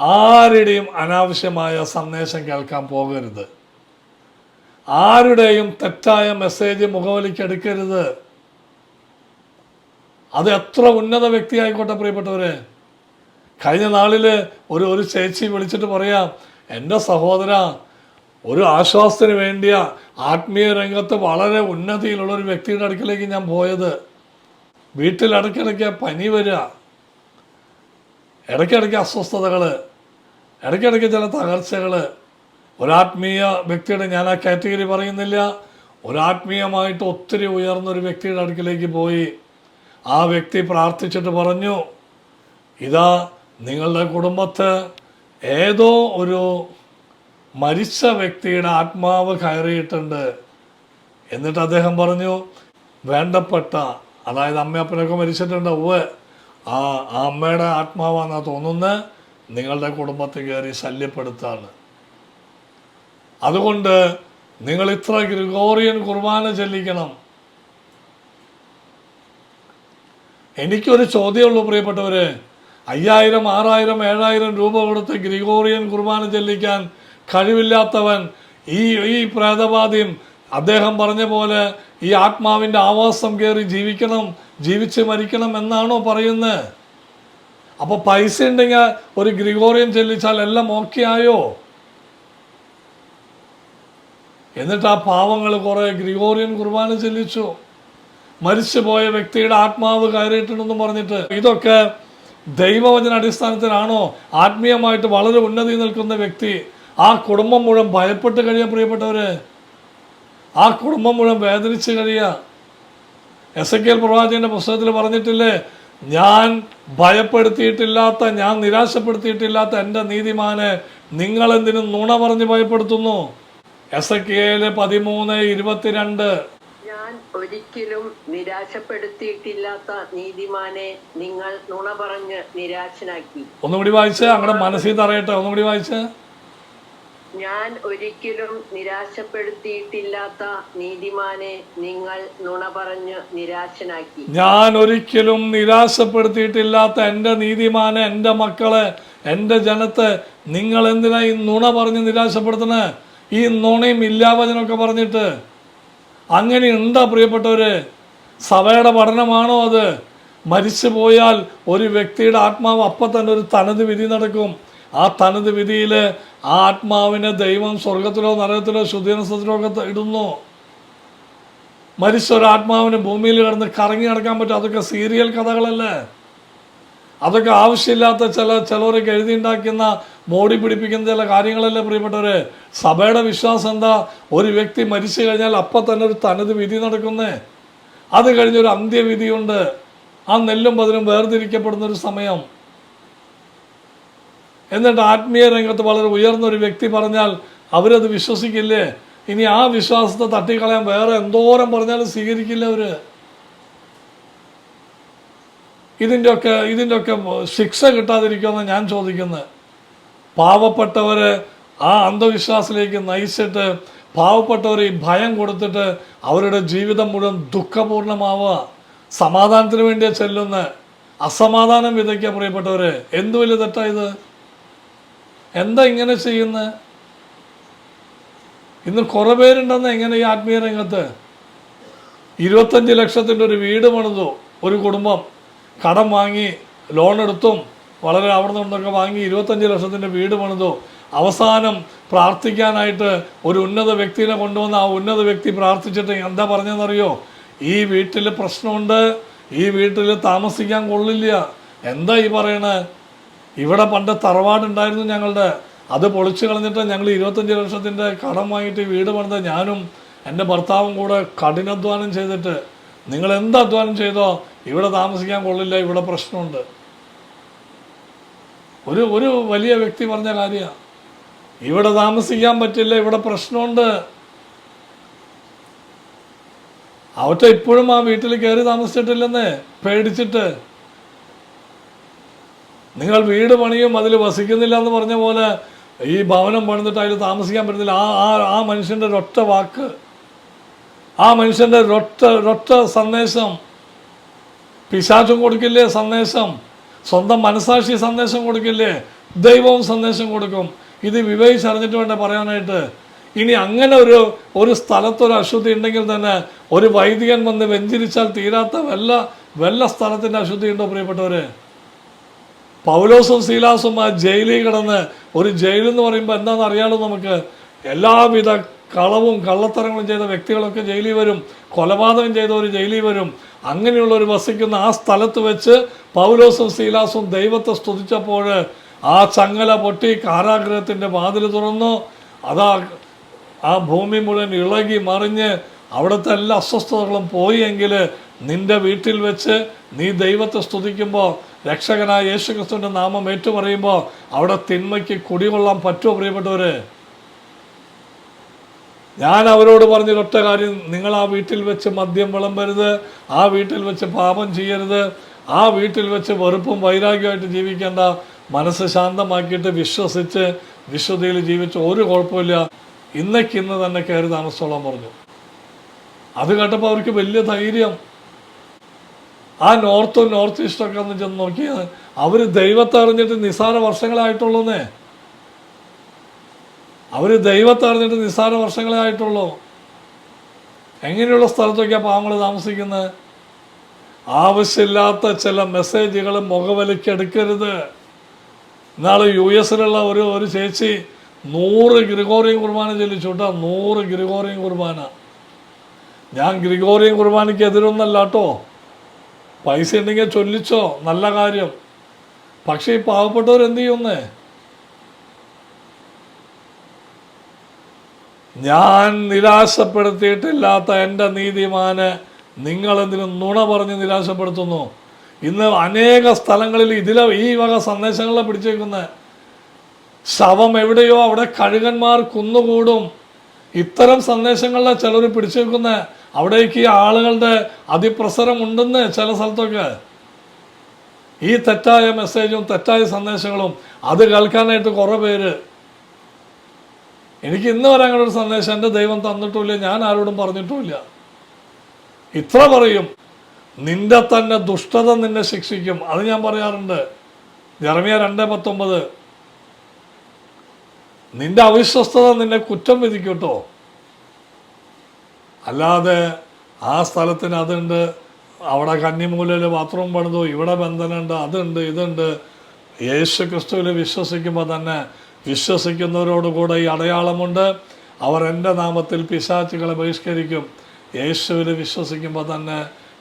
ആരുടെയും അനാവശ്യമായ സന്ദേശം കേൾക്കാൻ പോകരുത്. ആരുടെയും തെറ്റായ മെസ്സേജ് മുഖവലിക്കെടുക്കരുത് അത് എത്ര ഉന്നത വ്യക്തി ആയിക്കോട്ടെ പ്രിയപ്പെട്ടവരെ. കഴിഞ്ഞ നാളിൽ ഒരു ഒരു ചേച്ചി വിളിച്ചിട്ട് പറയാം എന്റെ സഹോദര ഒരു ആശ്വാസത്തിന് വേണ്ടിയ ആത്മീയ രംഗത്ത് വളരെ ഉന്നതിയിലുള്ള ഒരു വ്യക്തിയുടെ അടുക്കലേക്ക് ഞാൻ പോയത്. വീട്ടിൽ ഇടയ്ക്കിടയ്ക്ക് പനി വരിക ഇടയ്ക്കിടയ്ക്ക് അസ്വസ്ഥതകൾ ഇടയ്ക്കിടയ്ക്ക് ചില തകർച്ചകൾ ഒരാത്മീയ വ്യക്തിയുടെ ഞാൻ ആ കാറ്റഗറി പറയുന്നില്ല. ഒരാത്മീയമായിട്ട് ഒത്തിരി ഉയർന്നൊരു വ്യക്തിയുടെ അടുക്കിലേക്ക് പോയി ആ വ്യക്തി പ്രാർത്ഥിച്ചിട്ട് പറഞ്ഞു ഇതാ നിങ്ങളുടെ കുടുംബത്ത് ഏതോ ഒരു മരിച്ച വ്യക്തിയുടെ ആത്മാവ് കയറിയിട്ടുണ്ട്. എന്നിട്ട് അദ്ദേഹം പറഞ്ഞു വേണ്ടപ്പെട്ട അതായത് അമ്മയപ്പനൊക്കെ മരിച്ചിട്ടുണ്ട് ഉവ്വ്. ആ അമ്മയുടെ ആത്മാവാന്നാ തോന്നുന്നത് നിങ്ങളുടെ കുടുംബത്തിൽ കയറി ശല്യപ്പെടുത്താണ്. അതുകൊണ്ട് നിങ്ങൾ ഇത്ര ഗ്രിഗോറിയൻ കുർബാന ചെല്ലിക്കണം. എനിക്കൊരു ചോദ്യമുള്ളൂ പ്രിയപ്പെട്ടവര്. അയ്യായിരം ആറായിരം ഏഴായിരം രൂപ കൊടുത്ത് ഗ്രിഗോറിയൻ കുർബാന ചെല്ലിക്കാൻ കഴിവില്ലാത്തവൻ ഈ ഈ പ്രേതബാധയും അദ്ദേഹം പറഞ്ഞ പോലെ ഈ ആത്മാവിന്റെ ആവാസം കയറി ജീവിക്കണം ജീവിച്ച് മരിക്കണം എന്നാണോ പറയുന്നത് അപ്പോൾ പൈസ ഉണ്ടെങ്കിൽ ഒരു ഗ്രിഗോറിയം ചെല്ലിച്ചാൽ എല്ലാം ഓക്കെ ആയോ? എന്നിട്ട് ആ പാവങ്ങൾ കുറേ ഗ്രിഗോറിയൻ കുർബാന ചെല്ലിച്ചു. മരിച്ചുപോയ വ്യക്തിയുടെ ആത്മാവ് കയറിയിട്ടുണ്ടെന്ന് പറഞ്ഞിട്ട് ഇതൊക്കെ ദൈവവചന അടിസ്ഥാനത്തിലാണോ? ആത്മീയമായിട്ട് വളരെ ഉന്നതി നിൽക്കുന്ന വ്യക്തി ആ കുടുംബം മുഴുവൻ ഭയപ്പെട്ട് കഴിയാൻ പ്രിയപ്പെട്ടവര് ആ കുടുംബം മുഴുവൻ വേദനിച്ച് കഴിയുക എസ് എ കെ എൽ പ്രവാചകന്റെ പുസ്തകത്തിൽ പറഞ്ഞിട്ടില്ലേ? ഞാൻ ഭയപ്പെടുത്തിയിട്ടില്ലാത്ത ഞാൻ നിരാശപ്പെടുത്തിയിട്ടില്ലാത്ത എന്റെ നീതിമാനെ നിങ്ങളെന്തിനും നുണ പറഞ്ഞ് ഭയപ്പെടുത്തുന്നു? എസ് എ കെ എൽ പതിമൂന്ന് ഇരുപത്തിരണ്ട്. ഞാൻ ഒരിക്കലും നിരാശപ്പെടുത്തിയിട്ടില്ലാത്ത നീതിമാനെ നിങ്ങൾ നുണ പറഞ്ഞ് നിരാശനാക്കി. ഒന്നുകൂടി വായിച്ച് അങ്ങടെ മനസ്സിൽ തറയട്ടെ. ഒന്നുകൂടി വായിച്ച്. ഞാൻ ഒരിക്കലും നിരാശപ്പെടുത്തിയിട്ടില്ലാത്ത നീതിമാനെ നിങ്ങൾ നുണ പറഞ്ഞ് നിരാശനാക്കി. ഞാൻ ഒരിക്കലും നിരാശപ്പെടുത്തിയിട്ടില്ലാത്ത എന്റെ നീതിമാനെ എന്റെ മക്കളെ എന്റെ ജനത്തെ നിങ്ങൾ എന്തിനാ ഈ നുണ പറഞ്ഞ് നിരാശപ്പെടുത്തണേ ഈ നുണയും ഇല്ലാവചനമൊക്കെ പറഞ്ഞിട്ട്. അങ്ങനെ ഉണ്ടാ പ്രിയപ്പെട്ടവര്? സഭയുടെ പഠനമാണോ അത്? മരിച്ചു പോയാൽ ഒരു വ്യക്തിയുടെ ആത്മാവ് അപ്പം തന്നെ ഒരു തനത് വിധി നടക്കും. ആ തനത് വിധിയിൽ ആ ആത്മാവിനെ ദൈവം സ്വർഗത്തിലോ നരകത്തിലോ ശുദ്ധീകരണത്തിലോ ഒക്കെ ഇടുന്നു. മരിച്ച ഒരു ആത്മാവിന് ഭൂമിയിൽ കിടന്ന് കറങ്ങി നടക്കാൻ പറ്റും. അതൊക്കെ സീരിയൽ കഥകളല്ലേ? അതൊക്കെ ആവശ്യമില്ലാത്ത ചില ചിലവരൊക്കെ എഴുതിയുണ്ടാക്കുന്ന മോടി പിടിപ്പിക്കുന്ന ചില കാര്യങ്ങളല്ലേ പ്രിയപ്പെട്ടവരെ? സഭയുടെ വിശ്വാസം എന്താ? ഒരു വ്യക്തി മരിച്ചു കഴിഞ്ഞാൽ അപ്പം തന്നെ ഒരു തനത് വിധി നടക്കുന്നേ. അത് കഴിഞ്ഞൊരു അന്ത്യവിധിയുണ്ട്. ആ നെല്ലും പതിനും വേർതിരിക്കപ്പെടുന്ന ഒരു സമയം. എന്നിട്ട് ആത്മീയ രംഗത്ത് വളരെ ഉയർന്ന ഒരു വ്യക്തി പറഞ്ഞാൽ അവരത് വിശ്വസിക്കില്ലേ? ഇനി ആ വിശ്വാസത്തെ തട്ടിക്കളയാൻ വേറെ എന്തോരം പറഞ്ഞാലും സ്വീകരിക്കില്ല അവർ. ഇതിന്റെയൊക്കെ ഇതിന്റെയൊക്കെ ശിക്ഷ കിട്ടാതിരിക്കുമെന്ന് ഞാൻ ചോദിക്കുന്നത് പാവപ്പെട്ടവരെ ആ അന്ധവിശ്വാസത്തിലേക്ക് നയിച്ചിട്ട് പാവപ്പെട്ടവർ ഈ ഭയം കൊടുത്തിട്ട് അവരുടെ ജീവിതം മുഴുവൻ ദുഃഖപൂർണമാവുക. സമാധാനത്തിന് വേണ്ടിയാണ് ചെല്ലുന്ന. അസമാധാനം വിതയ്ക്കുക പ്രിയപ്പെട്ടവരെ. എന്ത് വലിയ തെറ്റായത് എന്താ ഇങ്ങനെ ചെയ്യുന്നത് ഇന്ന് കുറേ പേരുണ്ടെന്ന് എങ്ങനെ ഈ ആത്മീയ രംഗത്ത്? ഇരുപത്തഞ്ച് ലക്ഷത്തിന്റെ ഒരു വീട് പണിതു. ഒരു കുടുംബം കടം വാങ്ങി ലോൺ എടുത്തും വളരെ അവിടെ നിന്നൊക്കെ വാങ്ങി ഇരുപത്തഞ്ച് ലക്ഷത്തിന്റെ വീട് പണിതു. അവസാനം പ്രാർത്ഥിക്കാനായിട്ട് ഒരു ഉന്നത വ്യക്തിനെ കൊണ്ടുവന്ന് ആ ഉന്നത വ്യക്തി പ്രാർത്ഥിച്ചിട്ട് എന്താ പറഞ്ഞതെന്നറിയോ? ഈ വീട്ടിൽ പ്രശ്നമുണ്ട് ഈ വീട്ടിൽ താമസിക്കാൻ കൊള്ളില്ല. എന്താ ഈ പറയണേ? ഇവിടെ പണ്ട് തറവാടുണ്ടായിരുന്നു ഞങ്ങളുടെ. അത് പൊളിച്ചു കളഞ്ഞിട്ട് ഞങ്ങൾ ഇരുപത്തഞ്ച് ലക്ഷത്തിന്റെ കടമായിട്ട് വീട് പണിത് ഞാനും എന്റെ ഭർത്താവും കൂടെ കഠിനാധ്വാനം ചെയ്തിട്ട് നിങ്ങൾ എന്ത് അധ്വാനം ചെയ്തോ ഇവിടെ താമസിക്കാൻ കൊള്ളില്ല ഇവിടെ പ്രശ്നമുണ്ട്. ഒരു ഒരു വലിയ വ്യക്തി പറഞ്ഞ കാര്യമാണ് ഇവിടെ താമസിക്കാൻ പറ്റില്ല ഇവിടെ പ്രശ്നമുണ്ട്. അവറ്റ ഇപ്പോഴും ആ വീട്ടിൽ കയറി താമസിച്ചിട്ടില്ലെന്നേ പേടിച്ചിട്ട് നിങ്ങൾ വീട് പണിയും അതിൽ വസിക്കുന്നില്ല എന്ന് പറഞ്ഞ പോലെ ഈ ഭവനം പണിതിട്ട് അതിൽ താമസിക്കാൻ പറ്റുന്നില്ല. ആ ആ ആ മനുഷ്യന്റെ ഒരൊറ്റ വാക്ക് ആ മനുഷ്യന്റെ ഒരൊറ്റ ഒരൊറ്റ സന്ദേശം പിശാചും കൊടുക്കില്ലേ സന്ദേശം? സ്വന്തം മനസാക്ഷി സന്ദേശം കൊടുക്കില്ലേ? ദൈവവും സന്ദേശം കൊടുക്കും. ഇത് വിവേചിച്ചറിഞ്ഞിട്ട് വേണ്ട പറയാനായിട്ട്. ഇനി അങ്ങനെ ഒരു ഒരു സ്ഥലത്തൊരു അശുദ്ധി ഉണ്ടെങ്കിൽ തന്നെ ഒരു വൈദികൻ വന്ന് വെഞ്ചരിച്ചാൽ തീരാത്ത വല്ല വല്ല സ്ഥലത്തിന്റെ അശുദ്ധി ഉണ്ടോ പ്രിയപ്പെട്ടവര്? പൗലോസും സീലാസും ആ ജയിലിൽ കിടന്ന് ഒരു ജയിൽ എന്ന് പറയുമ്പോൾ എന്താണെന്ന് അറിയാലോ നമുക്ക്? എല്ലാവിധ കളവും കള്ളത്തരങ്ങളും ചെയ്ത വ്യക്തികളൊക്കെ ജയിലിൽ വരും. കൊലപാതകം ചെയ്തവർ ജയിലിൽ വരും. അങ്ങനെയുള്ളവർ വസിക്കുന്ന ആ സ്ഥലത്ത് വെച്ച് പൗലോസും സീലാസും ദൈവത്തെ സ്തുതിച്ചപ്പോൾ ആ ചങ്ങല പൊട്ടി കാരാഗ്രഹത്തിന്റെ വാതിൽ തുറന്നു. അതാ ആ ഭൂമി മുഴുവൻ ഇളകി മറിഞ്ഞ് അവിടുത്തെ എല്ലാ അസ്വസ്ഥതകളും പോയി എങ്കിൽ നിന്റെ വീട്ടിൽ വെച്ച് നീ ദൈവത്തെ സ്തുതിക്കുമ്പോൾ രക്ഷകനായ യേശുക്രിസ്തുവിന്റെ നാമം ഏറ്റുപറയുമ്പോൾ അവിടെ തിന്മയ്ക്ക് കുടികൊള്ളാൻ പറ്റുമോ പ്രിയപ്പെട്ടവർ ഞാൻ അവരോട് പറഞ്ഞൊരൊറ്റ കാര്യം നിങ്ങൾ ആ വീട്ടിൽ വെച്ച് മദ്യം വിളമ്പരുത് ആ വീട്ടിൽ വെച്ച് പാപം ചെയ്യരുത് ആ വീട്ടിൽ വെച്ച് വെറുപ്പും വൈരാഗ്യമായിട്ട് ജീവിക്കേണ്ട മനസ്സ് ശാന്തമാക്കിയിട്ട് വിശ്വസിച്ച് വിശ്വതയിൽ ജീവിച്ച് ഒരു കുഴപ്പമില്ല ഇന്നേക്കിന്ന് തന്നെ കയറി താമസിച്ചോളാൻ പറഞ്ഞു. അത് കേട്ടപ്പോൾ അവർക്ക് വലിയ ധൈര്യം. ആ നോർത്തും നോർത്ത് ഈസ്റ്റൊക്കെ ഒന്ന് ചെന്ന് നോക്കിയത് അവർ ദൈവത്തെ അറിഞ്ഞിട്ട് നിസ്സാര വർഷങ്ങളായിട്ടുള്ളൂന്നേ. അവർ ദൈവത്തെ അറിഞ്ഞിട്ട് നിസ്സാര വർഷങ്ങളായിട്ടുള്ളൂ. എങ്ങനെയുള്ള സ്ഥലത്തൊക്കെയാണ് പാവങ്ങൾ താമസിക്കുന്നത് ആവശ്യമില്ലാത്ത ചില മെസ്സേജുകൾ മുഖവലിക്കെടുക്കരുത് ഇന്നാളെ യു എസിലുള്ള ഒരു ഒരു ചേച്ചി നൂറ് ഗ്രിഗോറിയൻ കുർബാന ചൊല്ലിച്ചു കേട്ടോ. നൂറ് ഗ്രിഗോറിയൻ കുർബാന. ഞാൻ ഗ്രിഗോറിയൻ കുർബാനയ്ക്ക് എതിരൊന്നല്ല കേട്ടോ പൈസ ഉണ്ടെങ്കിൽ ചൊല്ലിച്ചോ നല്ല കാര്യം. പക്ഷേ ഈ പാവപ്പെട്ടവർ എന്ത് ചെയ്യുന്നേ ഞാൻ നിരാശപ്പെടുത്തിയിട്ടില്ലാത്ത എന്റെ നീതിമാന് നിങ്ങളെന്തിനും നുണ പറഞ്ഞ് നിരാശപ്പെടുത്തുന്നു? ഇന്ന് അനേക സ്ഥലങ്ങളിൽ ഇതിലെ ഈ വക സന്ദേശങ്ങളെ പിടിച്ചേക്കുന്നത്. ശവം എവിടെയോ അവിടെ കഴുകന്മാർ കുന്നുകൂടും. ഇത്തരം സന്ദേശങ്ങളിലെ ചിലർ പിടിച്ചു പിടിച്ചേക്കുന്ന അവിടേക്ക് ആളുകളുടെ അതിപ്രസരം ഉണ്ടെന്ന് ചില സ്ഥലത്തൊക്കെ ഈ തെറ്റായ മെസ്സേജും തെറ്റായ സന്ദേശങ്ങളും അത് കേൾക്കാനായിട്ട് കുറേ പേര് എനിക്ക് ഇന്ന് വരെ അങ്ങനെ ഒരു സന്ദേശം എന്റെ ദൈവം തന്നിട്ടുമില്ല ഞാൻ ആരോടും പറഞ്ഞിട്ടുമില്ല. ഇത്ര പറയും നിന്റെ തന്നെ ദുഷ്ടത നിന്നെ ശിക്ഷിക്കും. അത് ഞാൻ പറയാറുണ്ട്. ജർമിയ രണ്ട് പത്തൊമ്പത് നിന്റെ അവിശ്വസ്തത നിന്നെ കുറ്റം വിധിക്കൂട്ടോ. അല്ലാതെ ആ സ്ഥലത്തിന് അതുണ്ട് അവിടെ കന്നിമൂലയിൽ ബാത്റൂം പണിതു ഇവിടെ ബന്ധനമുണ്ട് അതുണ്ട് ഇതുണ്ട്. യേശു ക്രിസ്തുവിൽ വിശ്വസിക്കുമ്പോൾ തന്നെ വിശ്വസിക്കുന്നവരോടുകൂടെ ഈ അടയാളമുണ്ട്. അവർ എന്റെ നാമത്തിൽ പിശാച്ചുകളെ ബഹിഷ്കരിക്കും. യേശുവിൽ വിശ്വസിക്കുമ്പോൾ തന്നെ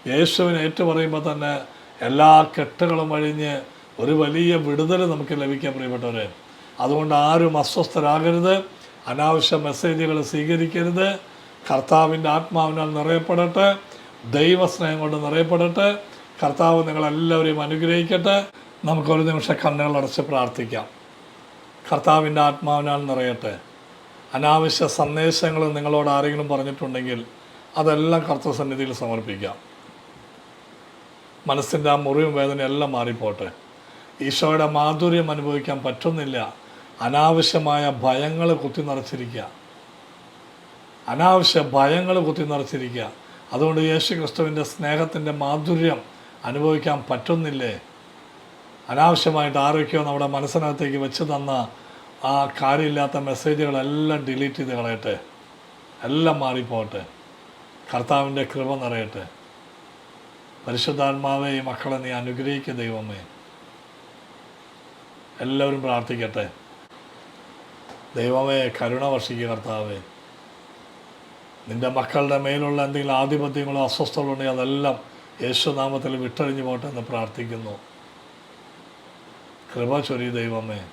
യേശുവിനെ ഏറ്റുപറയുമ്പോൾ തന്നെ എല്ലാ കെട്ടുകളും അഴിഞ്ഞ് ഒരു വലിയ വിടുതൽ നമുക്ക് ലഭിക്കാൻ പ്രിയപ്പെട്ടവരെ. അതുകൊണ്ട് ആരും അസ്വസ്ഥരാകരുത്. അനാവശ്യ മെസ്സേജുകൾ സ്വീകരിക്കരുത്. കർത്താവിന്റെ ആത്മാവിനാൽ നിറയപ്പെടട്ടെ. ദൈവസ്നേഹം കൊണ്ട് നിറയപ്പെടട്ടെ. കർത്താവ് നിങ്ങളെല്ലാവരെയും അനുഗ്രഹിക്കട്ടെ. നമുക്കൊരു നിമിഷം കണ്ണുകൾ അടച്ച് പ്രാർത്ഥിക്കാം. കർത്താവിന്റെ ആത്മാവിനാൽ നിറയട്ടെ. അനാവശ്യ സന്ദേശങ്ങൾ നിങ്ങളോട് ആരെങ്കിലും പറഞ്ഞിട്ടുണ്ടെങ്കിൽ അതെല്ലാം കർത്തസന്നിധിയിൽ സമർപ്പിക്കാം. മനസ്സിന്റെ ആ മുറിവും വേദനയും എല്ലാം മാറിപ്പോട്ടെ. ഈശോയുടെ മാധുര്യം അനുഭവിക്കാൻ പറ്റുന്നില്ല. അനാവശ്യമായ ഭയങ്ങൾ കുത്തി നിറച്ചിരിക്കുക അനാവശ്യ ഭയങ്ങൾ കുത്തി നിറച്ചിരിക്കുക അതുകൊണ്ട് യേശു ക്രിസ്തുവിന്റെ സ്നേഹത്തിന്റെ മാധുര്യം അനുഭവിക്കാൻ പറ്റുന്നില്ലേ? അനാവശ്യമായിട്ട് ആരൊക്കെയോ നമ്മുടെ മനസ്സിനകത്തേക്ക് വെച്ച് തന്ന ആ കാര്യമില്ലാത്ത മെസ്സേജുകളെല്ലാം ഡിലീറ്റ് ചെയ്ത് കളയട്ടെ. എല്ലാം മാറിപ്പോട്ടെ കർത്താവിന്റെ കൃപ നിറയട്ടെ. പരിശുദ്ധാത്മാവെ ഈ മക്കളെ നീ അനുഗ്രഹിക്കുക ദൈവമേ. എല്ലാവരും പ്രാർത്ഥിക്കട്ടെ. ദൈവമേ കരുണ വർഷിക്കുക കർത്താവേ. നിന്റെ മക്കളുടെ മേലുള്ള എന്തെങ്കിലും ആധിപത്യങ്ങളോ അസ്വസ്ഥകളോ ഉണ്ടെങ്കിൽ അതെല്ലാം യേശുനാമത്തിൽ വിട്ടഴിഞ്ഞു പോട്ടെ എന്ന് പ്രാർത്ഥിക്കുന്നു. കൃപ ചൊരി ദൈവമേ.